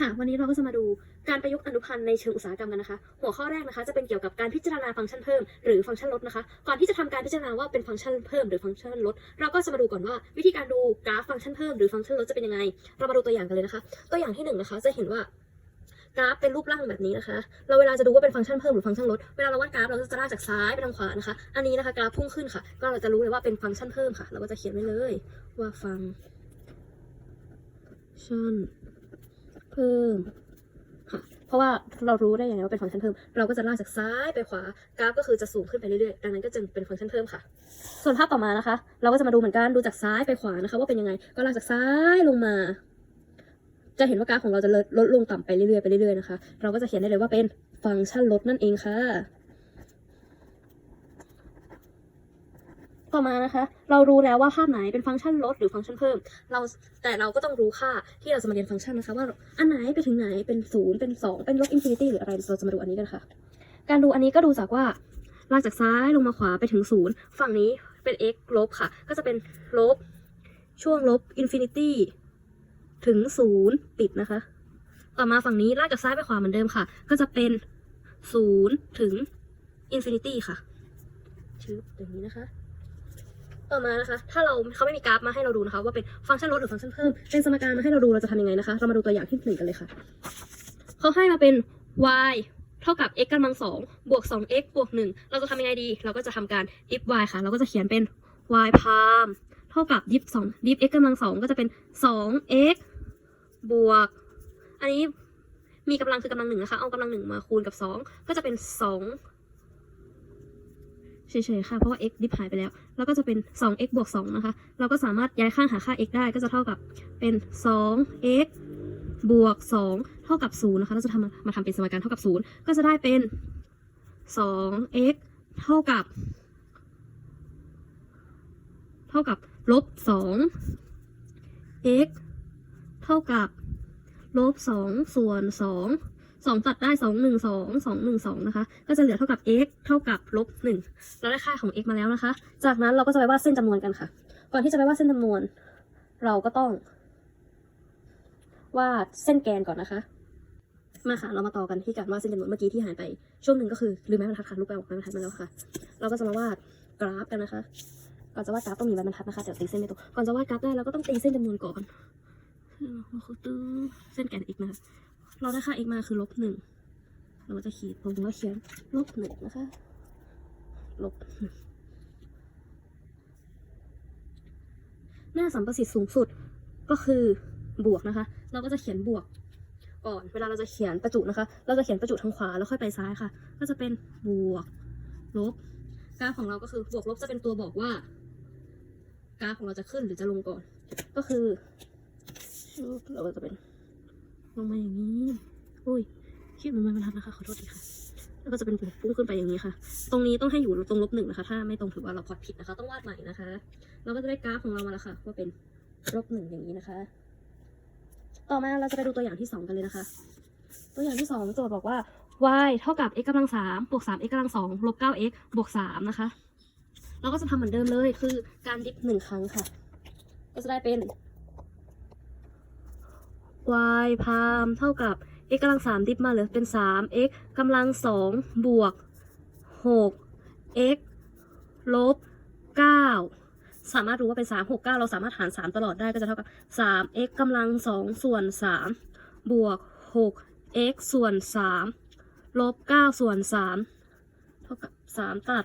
ค่ะ วันนี้เราก็จะมาดูการประยุกต์อนุพันธ์ในเชิงอุตสาหกรรมกันนะคะ หัวข้อแรกนะคะ จะเป็นเกี่ยวกับการพิจารณาฟังก์ชันเพิ่มหรือฟังก์ชันลดนะคะ ก่อนที่จะทำการพิจารณาว่าเป็นฟังก์ชันเพิ่มหรือฟังก์ชันลด เราก็จะมาดูก่อนว่าวิธีการดูกราฟฟังก์ชันเพิ่มหรือฟังก์ชันลดจะเป็นยังไง เรามาดูตัวอย่างกันเลยนะคะ ตัวอย่างที่หนึ่งนะคะ จะเห็นว่ากราฟเป็นรูปร่างแบบนี้นะคะ เราเวลาจะดูว่าเป็นฟังก์ชันเพิ่มหรือฟังก์ชันลด เวลาเราวาดกราฟเราก็จะลากจากซ้ายไปทางขวานะคะ อันนี้นะคะกราฟพุ่งขึ้นค่ะ ก็เราจะรู้เลยว่าเป็นฟังก์ชันเพิ่มค่ะ เราก็จะเขียนไว้เลยว่าฟังก์ชัน เพิ่มค่ะเพราะว่าเรารู้ได้อย่างไรว่าเป็นฟังก์ชันเพิ่ม เราก็จะลากจากซ้ายไปขวากราฟก็คือจะสูงขึ้นไปเรื่อยๆดังนั้นก็จึงเป็นฟังก์ชันเพิ่มค่ะ ส่วนภาพต่อมานะคะ เราก็จะมาดูเหมือนกันดูจากซ้ายไปขวานะคะว่าเป็นยังไงก็ลากจากซ้ายลงมา จะเห็นว่ากราฟของเราจะลดลดลงต่ำไปเรื่อยๆไปเรื่อยๆนะคะ เราก็จะเขียนได้เลยว่าเป็นฟังก์ชันลดนั่นเองค่ะ ต่อมานะคะ เรารู้แล้วว่าภาพไหนเป็นฟังก์ชันลดหรือฟังก์ชันเพิ่ม เราแต่เราก็ต้องรู้ค่าที่เราจะมาเรียนฟังก์ชันนะคะ ว่าอันไหนไปถึงไหนเป็นศูนย์เป็นสองเป็นลบอินฟินิตี้หรืออะไรเราจะมาดูอันนี้กันค่ะ การดูอันนี้ก็ดูจากว่าลากจากซ้ายลงมาขวาไปถึงศูนย์ฝั่งนี้เป็น x ลบค่ะ ก็จะเป็นลบช่วงลบอินฟินิตี้ถึงศูนย์ติดนะคะ ต่อมาฝั่งนี้ลากจากซ้ายไปขวาเหมือนเดิมค่ะ ก็จะเป็นศูนย์ถึงอินฟินิตี้ค่ะชื่ออย่างนี้นะคะ ต่อมานะคะ ถ้าเราเขาไม่มีกราฟมาให้เราดูนะคะ ว่าเป็นฟังก์ชันลดหรือฟังก์ชันเพิ่ม เป็นสมการมาให้เราดูเราจะทำยังไงนะคะ เรามาดูตัวอย่างที่หนึ่งกันเลยค่ะเขาให้มาเป็น y เท่ากับ x กำลังสองบวก 2x บวก 1 เราจะทำยังไงดี เราก็จะทำการ dif y ค่ะ เราก็จะเขียนเป็น y พามเท่ากับ dif 2 dif x กำลังสองก็จะเป็น 2x บวก อันนี้มีกำลังคือกำลังหนึ่งนะคะ เอากำลังหนึ่งมาคูณกับ 2 ก็จะเป็น 2 เฉยๆค่ะ เพราะว่า x ดิฟหายไปแล้ว แล้วก็จะเป็น 2x บวก 2 นะคะ เราก็สามารถย้ายข้างหาค่า x ได้ก็จะเท่ากับเป็น 2x บวก 2 เท่ากับ 0 นะคะ เราจะทำมาทำเป็นสมการเท่ากับ 0 ก็จะได้เป็น 2x เท่ากับ เท่ากับลบ 2 x เท่ากับลบ 2 ส่วน 2 2 ตัดได้ 2 1 2 2 1 2 นะคะ ก็จะเหลือเท่ากับ x เท่ากับลบ1เราได้ค่าของ x มาแล้วนะคะ จากนั้นเราก็จะไปวาดเส้นจำนวนกันค่ะ ก่อนที่จะไปวาดเส้นจำนวน เราก็ต้อง วาดเส้นแกนก่อนนะคะ มาค่ะ เรามาต่อกันที่การวาดเส้นจำนวนเมื่อกี้ที่หายไป ช่วงหนึ่งก็คือลืมไม้บรรทัดค่ะลูกไปบอกไม้บรรทัดมาแล้วค่ะ เราก็จะมาวาดกราฟกันนะคะ ก่อนจะวาดกราฟต้องมีไม้บรรทัดนะคะ เดี๋ยวตีเส้นไม่ตรงก่อนจะวาดกราฟได้เราก็ต้องตีเส้นจำนวนก่อนตื้อเส้นแกน x นะคะ เราได้ค่า x มาคือลบหนึ่งเราก็จะขีดลงแล้วเขียนลบหนึ่งนะคะลบหน้าสัมประสิทธิ์สูงสุดก็คือบวกนะคะ เราก็จะเขียนบวกก่อน เวลาเราจะเขียนประจุนะคะ เราจะเขียนประจุทางขวาแล้วค่อยไปซ้ายค่ะ ก็จะเป็นบวกลบกราฟของเราก็คือบวกลบจะเป็นตัวบอกว่ากราฟของเราจะขึ้นหรือจะลงก่อน ก็คือเราก็จะเป็น ลงมาอย่างนี้อุ้ยคิดมันไม่รรทัดนะคะขอโทษทีค่ะ แล้วก็จะเป็นปุ่มพุ่งขึ้นไปอย่างนี้ค่ะ ตรงนี้ต้องให้อยู่ตรงลบหนึ่งนะคะ ถ้าไม่ตรงถือว่าเราพอดผิดนะคะ ต้องวาดใหม่นะคะ เราก็จะได้กราฟของเรามาแล้วค่ะว่าเป็นลบหนึ่งอย่างนี้นะคะ ต่อมาเราจะไปดูตัวอย่างที่สองกันเลยนะคะ ตัวอย่างที่สองโจทย์บอกว่า y เท่ากับ x กำลังสามบวกสาม x กำลังสองลบเก้า x บวกสามนะคะ เราก็จะทำเหมือนเดิมเลย คือการดิฟหนึ่งครั้งค่ะ ก็จะได้เป็น y พามเท่ากับ x กำลังสามดิฟมาเหลือเป็นสาม x กำลังสองบวกหก x ลบเก้าสามารถรู้ว่าเป็นสามหกเก้าเราสามารถหารสามตลอดได้ก็จะเท่ากับสาม x กำลังสองส่วนสามบวกหก x ส่วนสามลบเก้าส่วนสามเท่ากับสามตัด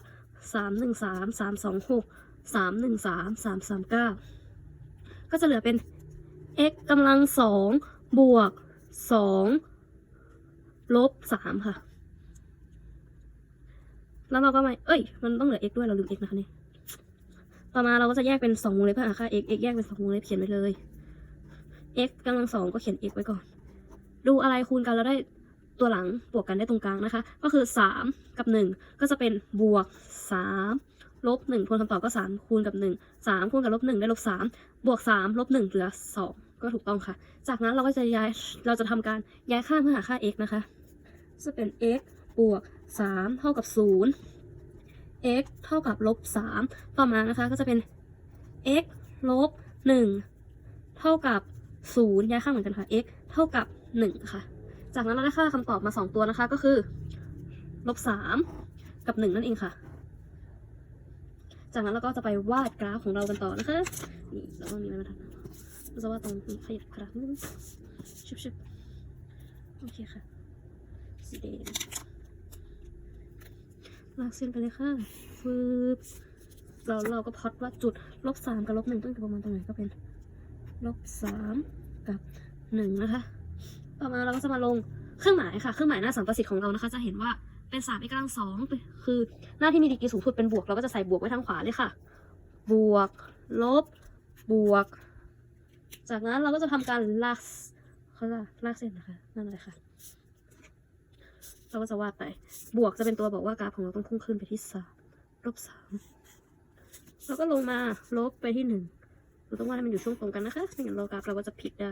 สามหนึ่งสามสามสองหกสามหนึ่งสามสามสามเก้าก็จะเหลือเป็น x กำลังสองบวกสองลบสามค่ะ แล้วเราก็มาเอ้ย มันต้องเหลือ x ด้วย เราลืม x นะคะเนี่ยต่อมาเราก็จะแยกเป็นสองวงเล็บเพื่อหาค่า x x แยกเป็นสองวงเล็บเขียนไว้เลย x กำลังสองก็เขียน x ไว้ก่อน ดูอะไรคูณกันแล้วได้ตัวหลังบวกกันได้ตรงกลางนะคะ ก็คือสามกับหนึ่งก็จะเป็นบวกสามลบหนึ่งทวนคำตอบก็สามคูณกับหนึ่งสามคูณกับลบหนึ่งได้ลบสามบวกสามลบหนึ่งเหลือสอง ก็ถูกต้องค่ะ จากนั้นเราก็จะย้ายเราจะทำการย้ายข้าเพื่อหาค่า x นะคะจะเป็น x บวกสามเท่ากับศูนย์ x เท่ากับลบสามต่อมานะคะก็จะเป็น x ลบหนึ่งเท่ากับศูนย์ย้ายข้างเหมือนกันค่ะ x เท่ากับหนึ่งค่ะ จากนั้นเราได้ค่าคำตอบมาสองตัวนะคะก็คือ ลบสามกับหนึ่งนั่นเองค่ะ จากนั้นเราก็จะไปวาดกราฟของเรากันต่อนะคะ นี่แล้วก็มีอะไรมาทำ เราจะวาดตรงนี้ขยับกราฟนิดนึงชุบชุบโอเคค่ะสีแดงลากเส้นไปเลยค่ะฟืบเราเราก็พอดว่าจุดลบสามกับลบหนึ่งต้องอยู่ประมาณตรงไหนก็เป็นลบสามกับหนึ่งนะคะ ต่อมาเราก็จะมาลงเครื่องหมายค่ะ เครื่องหมายหน้าสัมประสิทธิ์ของเรานะคะ จะเห็นว่าเป็นสามเอกกำลังสองคือหน้าที่มีดีกรีสูงสุดเป็นบวก เราก็จะใส่บวกไว้ทางขวาเลยค่ะ บวก ลบ บวก จากนั้นเราก็จะทำการลากเขาเรียกลากเส้นนะคะนั่นเลยค่ะ เราก็จะวาดไป บวกจะเป็นตัวบอกว่ากราฟของเราต้องพุ่งขึ้นไปที่สามลบสามแล้วก็ลงมาลบไปที่หนึ่งเราต้องวาดให้มันอยู่ช่วงตรงกันนะคะไม่งั้นเรากราฟเราก็จะผิดได้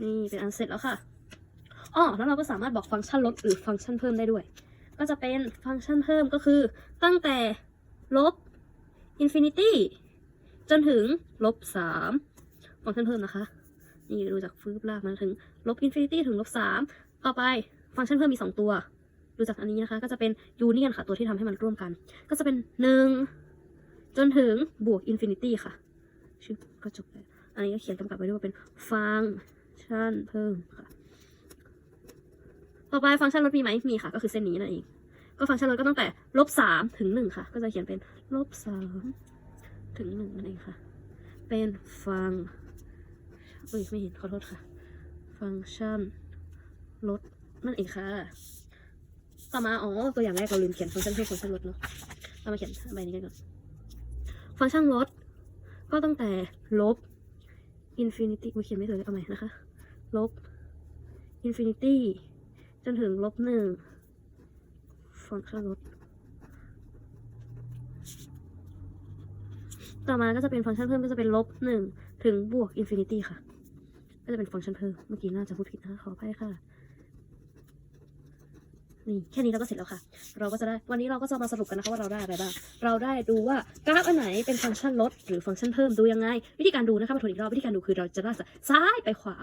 นี่เป็นอันเสร็จแล้วค่ะอ๋อแล้วเราก็สามารถบอกฟังก์ชันลดหรือฟังก์ชันเพิ่มได้ด้วย ก็จะเป็นฟังก์ชันเพิ่มก็คือตั้งแต่ลบอินฟินิตี้ จนถึงลบสามฟังก์ชันเพิ่มนะคะ นี่ดูจากฟืบลากมาถึงลบอินฟินิตี้ถึงลบสามต่อไปฟังก์ชันเพิ่มมีสองตัว ดูจากอันนี้นะคะ ก็จะเป็นยูเนียนค่ะ ตัวที่ทำให้มันร่วมกัน ก็จะเป็นหนึ่งจนถึงบวกอินฟินิตี้ค่ะชื่อก็จบแล้วอันนี้ก็เขียนกำกับไว้ด้วยว่าเป็นฟังก์ชันเพิ่มค่ะ ต่อไปฟังก์ชันลดมีไหมมีค่ะ ก็คือเส้นนี้นั่นเอง ก็ฟังก์ชันลดก็ตั้งแต่ลบสามถึงหนึ่งค่ะ ก็จะเขียนเป็นลบสาม ถึงหนึ่งนั่นเองค่ะ เป็นฟังเอ้ยไม่เห็นขอโทษค่ะ ฟังก์ชันลดนั่นเองค่ะต่อมาอ๋อตัวอย่างแรกเราลืมเขียนฟังก์ชันเพิ่มฟังก์ชันลดเนาะเรามาเขียนใบนี้กันก่อนฟังก์ชันลดก็ตั้งแต่ลบอินฟินิตี้เขียนไม่เลยเอาใหม่นะคะ ลบอินฟินิตี้จนถึงลบหนึ่งฟังก์ชันลด ต่อมาก็จะเป็นฟังก์ชันเพิ่มก็จะเป็นลบหนึ่งถึงบวกอินฟินิตี้ค่ะ ก็จะเป็นฟังก์ชันเพิ่ม เมื่อกี้น่าจะพูดผิดนะคะขออภัยค่ะ นี่แค่นี้เราก็เสร็จแล้วค่ะ เราก็จะได้ วันนี้เราก็จะมาสรุปกันนะคะว่าเราได้อะไรบ้าง เราได้ดูว่ากราฟอันไหนเป็นฟังก์ชันลด หรือฟังก์ชันเพิ่มดูยังไง วิธีการดูนะคะมาทวนอีกรอบวิธีการดูคือเราจะลากจากซ้ายไปขวา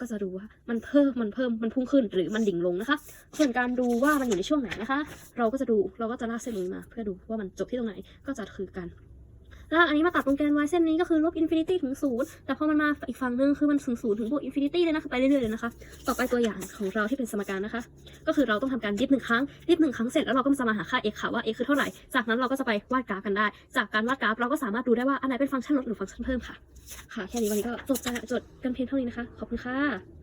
ก็จะดูว่ามันเพิ่มมันเพิ่มมันพุ่งขึ้นหรือมันดิ่งลงนะคะ ส่วนการดูว่ามันอยู่ในช่วงไหนนะคะ เราก็จะดูเราก็จะลากเส้นนี้มา เพื่อดูว่ามันจบที่ตรงไหนก็จะคือกั นลากอันนี้มาตัดตรงแกน y เส้นนี้ก็คือลบอินฟินิตี้ถึงศูนย์แต่พอมันมาอีกฝั่งหนึงคือมันถึงศูนย์ถึงบวกอินฟินิตี้เลยนะคะไปเรื่อยๆเลยนะคะ ต่อไปตัวอย่างของเราที่เป็นสมการนะคะ ก็คือเราต้องทำการดิฟหนึ่งครั้งดิฟหนึ่งครั้งเสร็จแล้วเราก็จะมาหาค่า x ค่ะว่า x คือเท่าไหร่ จากนั้นเราก็จะไปวาดกราฟกันได้ จากการวาดกราฟเราก็สามารถดูได้ว่าอันไหนเป็นฟังก์ชันลดหรือฟังก์ชันเพิ่มค่ะ ค่ะแค่นี้วันนี้ก็จบจดกันเพียงเท่านี้นะคะ ขอบคุณค่ะ